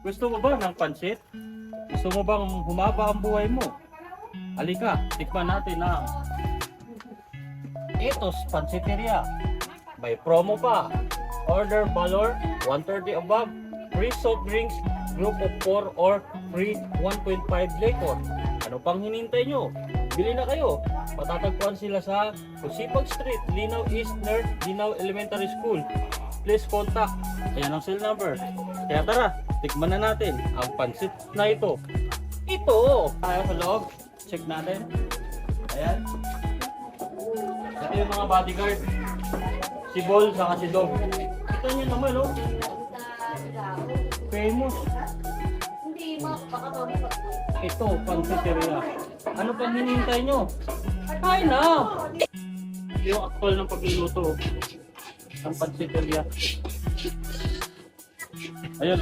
Gusto mo ba ng pansit? Gusto mo bang humaba ang buhay mo? Halika, tikman natin ang Etos Pansiteria. May promo pa. Order Valor 130 above. Free soft drinks, group of 4 or free 1.5 liter. Ano pang hinintay nyo? Bili na kayo. Patatagpuan sila sa Kusipag Street, Linaw East North, Linaw Elementary School. Please contact. Ayan ang cell number. Kaya tara, tikman na natin ang pansit na ito. Ito! Tayo sa loob. Check natin. Ayan. Ito yung mga bodyguard. Si Bol, saka si Dog. Ito nyo naman, oh. Famous. Hindi mo, baka mami pa. Ito, pansiteria. Ano pang hinihintay nyo? Kain na! Yung actual ng pagluluto. Ang pansiteria. Ayun.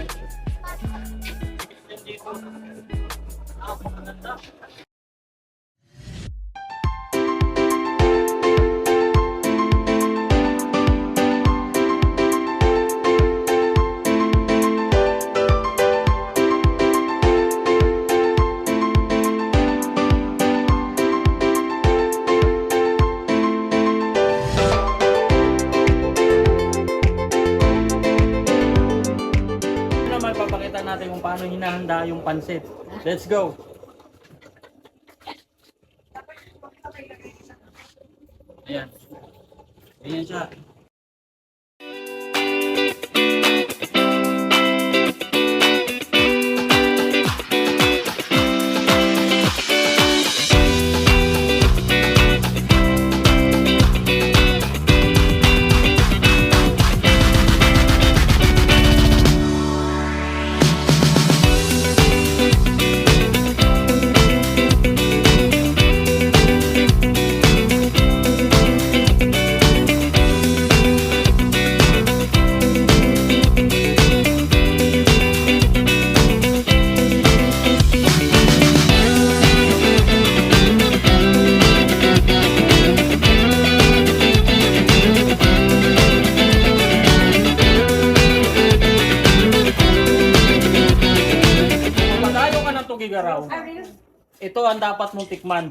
Paano hinahanda yung pansit. Let's go! Ayan. Ayan siya. Ng tugigaraw, ito ang dapat mong tikman.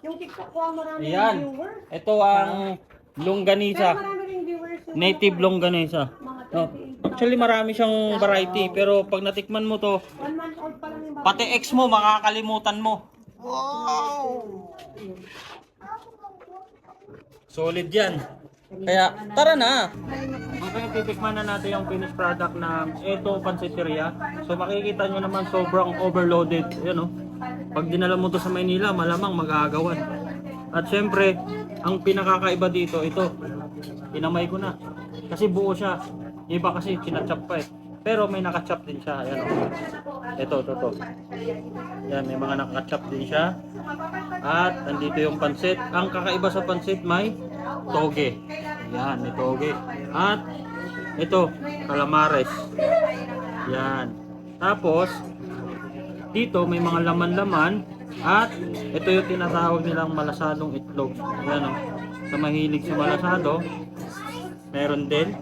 Yung TikTok ko, marami Ayan. viewers. Ito ang Pero longganisa. marami rin viewers. yung Native longganisa. No. 28,000. Actually marami siyang variety pero pag natikman mo to, One month old pa lang yung bata. pati ex mo makakalimutan mo. Solid yan. Kaya tara na. Okay, titikman na natin yung finished product ng Eto Pansiteria. So makikita nyo naman sobrang overloaded. Yan o. Pag dinala mo to sa Maynila, malamang mag-aagawan. At syempre, ang pinakakaiba dito, ito. Pinamay ko na. Kasi buo siya. Iba kasi kinachap pa eh. Pero may nakachap din siya. Ayan o. Ito, ito, ito. Yan, may mga nakachap din siya. At andito yung pansit. Ang kakaiba sa pansit may toge. Yan, may toge. At ito, calamares. Yan. Tapos, dito may mga laman-laman. At ito yung tinatawag nilang malasadong itlog. Yan o. Sa mahilig sa malasado, meron din.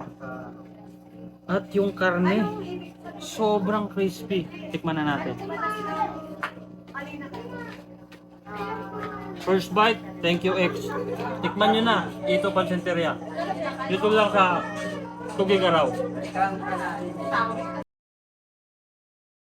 At yung karne, sobrang crispy. Tikman na natin. First bite, thank you X. Tikman nyo na, dito Pansenteria. Dito lang sa Tugigaraw.